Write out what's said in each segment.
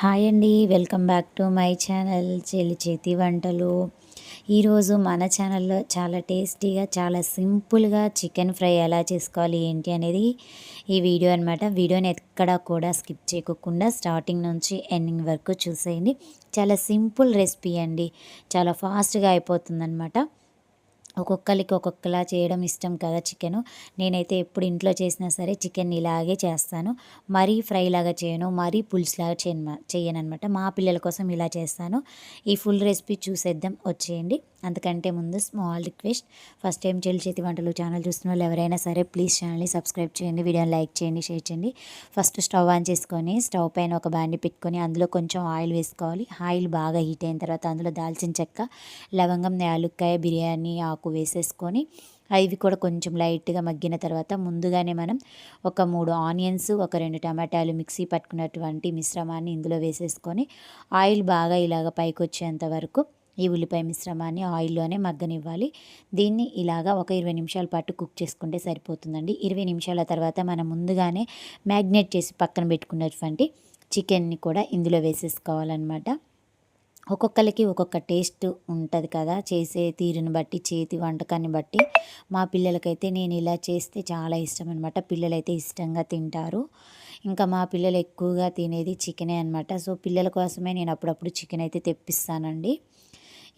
Hi అండి. Welcome back to my channel చెల్లి చేతి వంటలు. ఈరోజు మన ఛానల్లో చాలా టేస్టీగా చాలా సింపుల్గా చికెన్ ఫ్రై ఎలా చేసుకోవాలి ఏంటి అనేది ఈ వీడియో అనమాట వీడియోని ఎక్కడ కూడా స్కిప్ చేయకుండా స్టార్టింగ్ నుంచి ఎండింగ్ వరకు చూసేయండి. చాలా సింపుల్ రెసిపీ అండి. చాలా ఫాస్ట్గా అయిపోతుందన్నమాట. ఒక్కొక్కరికి ఒక్కొక్కలా చేయడం ఇష్టం కదా చికెను. నేనైతే ఎప్పుడు ఇంట్లో చేసినా సరే చికెన్ ఇలాగే చేస్తాను. మరీ ఫ్రై లాగా చేయను మరీ పులుసులాగా చేయను చేయను అనమాట మా పిల్లల కోసం ఇలా చేస్తాను. ఈ ఫుల్ రెసిపీ చూసేద్దాం వచ్చేయండి. అంతకంటే ముందు స్మాల్ రిక్వెస్ట్ ఫస్ట్ టైం చెల్లి చేతి వంటలు ఛానల్ చూస్తున్న వాళ్ళు ఎవరైనా సరే ప్లీజ్ ఛానల్ని సబ్స్క్రైబ్ చేయండి వీడియోని లైక్ చేయండి షేర్ చేయండి. ఫస్ట్ స్టవ్ ఆన్ చేసుకొని స్టవ్ పైన ఒక బాండి పెట్టుకొని అందులో కొంచెం ఆయిల్ వేసుకోవాలి. ఆయిల్ బాగా హీట్ అయిన తర్వాత అందులో దాల్చిన చెక్క లవంగం యాలుక్కాయ బిర్యానీ ఆకు వేసేసుకొని అవి కూడా కొంచెం లైట్గా మగ్గిన తర్వాత ముందుగానే మనం ఒక మూడు ఆనియన్స్ ఒక రెండు టమాటాలు మిక్సీ పట్టుకున్నటువంటి మిశ్రమాన్ని ఇందులో వేసేసుకొని ఆయిల్ బాగా ఇలాగ పైకి వచ్చేంత వరకు ఈ ఉల్లిపాయ మిశ్రమాన్ని ఆయిల్లోనే మగ్గనివ్వాలి. దీన్ని ఇలాగా ఒక ఇరవై నిమిషాల పాటు కుక్ చేసుకుంటే సరిపోతుందండి. ఇరవై నిమిషాల తర్వాత మనం ముందుగానే మ్యాగ్నేట్ చేసి పక్కన పెట్టుకున్నటువంటి చికెన్ని కూడా ఇందులో వేసేసుకోవాలన్నమాట. ఒక్కొక్కరికి ఒక్కొక్క టేస్ట్ ఉంటుంది కదా. చేసే తీరుని బట్టి చేతి వంటకాన్ని బట్టి మా పిల్లలకైతే నేను ఇలా చేస్తే చాలా ఇష్టం అనమాట పిల్లలైతే ఇష్టంగా తింటారు. ఇంకా మా పిల్లలు ఎక్కువగా తినేది చికెనే అనమాట సో పిల్లల కోసమే నేను అప్పుడప్పుడు చికెన్ అయితే తెప్పిస్తానండి.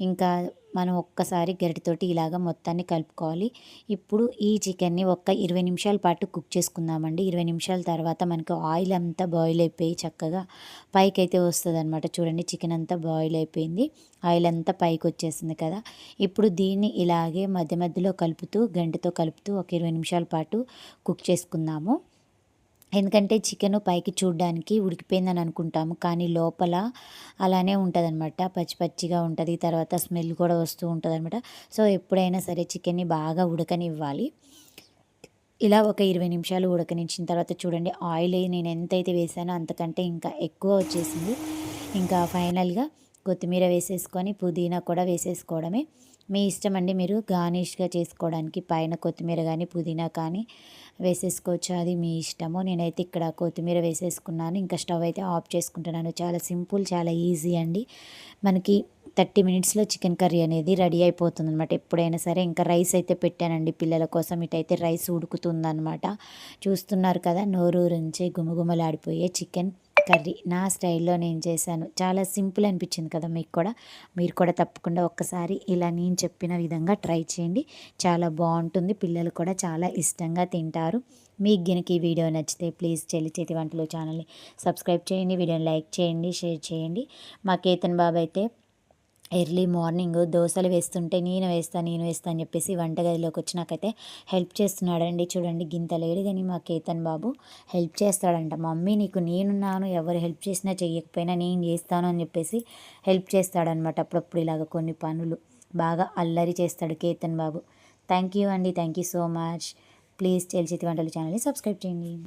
ఇంకా మనం ఒక్కసారి గరిటతోటి ఇలాగ మొత్తాన్ని కలుపుకోవాలి. ఇప్పుడు ఈ చికెన్ని ఒక్క ఇరవై నిమిషాల పాటు కుక్ చేసుకుందామండి. ఇరవై నిమిషాల తర్వాత మనకు ఆయిల్ అంతా బాయిల్ అయిపోయి చక్కగా పైకి అయితే వస్తుంది అనమాట చూడండి చికెన్ అంతా బాయిల్ అయిపోయింది. ఆయిల్ అంతా పైకి వచ్చేసింది కదా. ఇప్పుడు దీన్ని ఇలాగే మధ్య మధ్యలో కలుపుతూ గంటతో కలుపుతూ ఒక ఇరవై నిమిషాల పాటు కుక్ చేసుకుందాము. ఎందుకంటే చికెన్ పైకి చూడడానికి ఉడికిపోయిందని అనుకుంటాము. కానీ లోపల అలానే ఉంటుంది అనమాట పచ్చి పచ్చిగా ఉంటుంది. తర్వాత స్మెల్ కూడా వస్తూ ఉంటుంది అనమాట సో ఎప్పుడైనా సరే చికెన్ని బాగా ఉడకనివ్వాలి. ఇలా ఒక ఇరవై నిమిషాలు ఉడకనిచ్చిన తర్వాత చూడండి ఆయిల్ నేను ఎంతైతే వేసానో అంతకంటే ఇంకా ఎక్కువ వచ్చేసింది. ఇంకా ఫైనల్గా కొత్తిమీర వేసేసుకొని పుదీనా కూడా వేసేసుకోవడమే. మీ ఇష్టం అండి మీరు గార్నిష్గా చేసుకోవడానికి పైన కొత్తిమీర కానీ పుదీనా కానీ వేసేసుకోవచ్చు. అది మీ ఇష్టము. నేనైతే ఇక్కడ కొత్తిమీర వేసేసుకున్నాను. ఇంకా స్టవ్ అయితే ఆఫ్ చేసుకుంటున్నాను. చాలా సింపుల్ చాలా ఈజీ అండి. మనకి థర్టీ మినిట్స్లో చికెన్ కర్రీ అనేది రెడీ అయిపోతుంది అనమాట ఎప్పుడైనా సరే ఇంకా రైస్ అయితే పెట్టానండి పిల్లల కోసం. ఇటైతే రైస్ ఉడుకుతుందనమాట చూస్తున్నారు కదా నోరూరించి గుమగుమలాడిపోయే చికెన్. కర్రీ. నా స్టైల్లో నేను చేశాను. చాలా సింపుల్ అనిపించింది కదా మీకు కూడా. మీరు కూడా తప్పకుండా ఒక్కసారి ఇలా నేను చెప్పిన విధంగా ట్రై చేయండి. చాలా బాగుంటుంది. పిల్లలు కూడా చాలా ఇష్టంగా తింటారు. మీకు గినకి ఈ వీడియో నచ్చితే ప్లీజ్ చెల్లి చేతి వంటలు ఛానల్ని సబ్స్క్రైబ్ చేయండి. వీడియోని లైక్ చేయండి షేర్ చేయండి. మా కేతన్ బాబు అయితే ఎర్లీ మార్నింగ్ దోశలు వేస్తుంటే నేను వేస్తాను నేను వేస్తాను అని చెప్పేసి వంటగదిలోకి వచ్చి నాకైతే హెల్ప్ చేస్తున్నాడండి. చూడండి గింత లేడు కానీ మా కేతన్ బాబు హెల్ప్ చేస్తాడంట. మమ్మీ నీకు నేనున్నాను ఎవరు హెల్ప్ చేసినా చెయ్యకపోయినా నేను చేస్తాను అని చెప్పేసి హెల్ప్ చేస్తాడనమాట. అప్పుడప్పుడు ఇలాగ కొన్ని పనులు బాగా అల్లరి చేస్తాడు కేతన్ బాబు. థ్యాంక్ యూ అండి. Thank you so much. Please తెలిసి వంటలు ఛానల్ని సబ్స్క్రైబ్ చేయండి.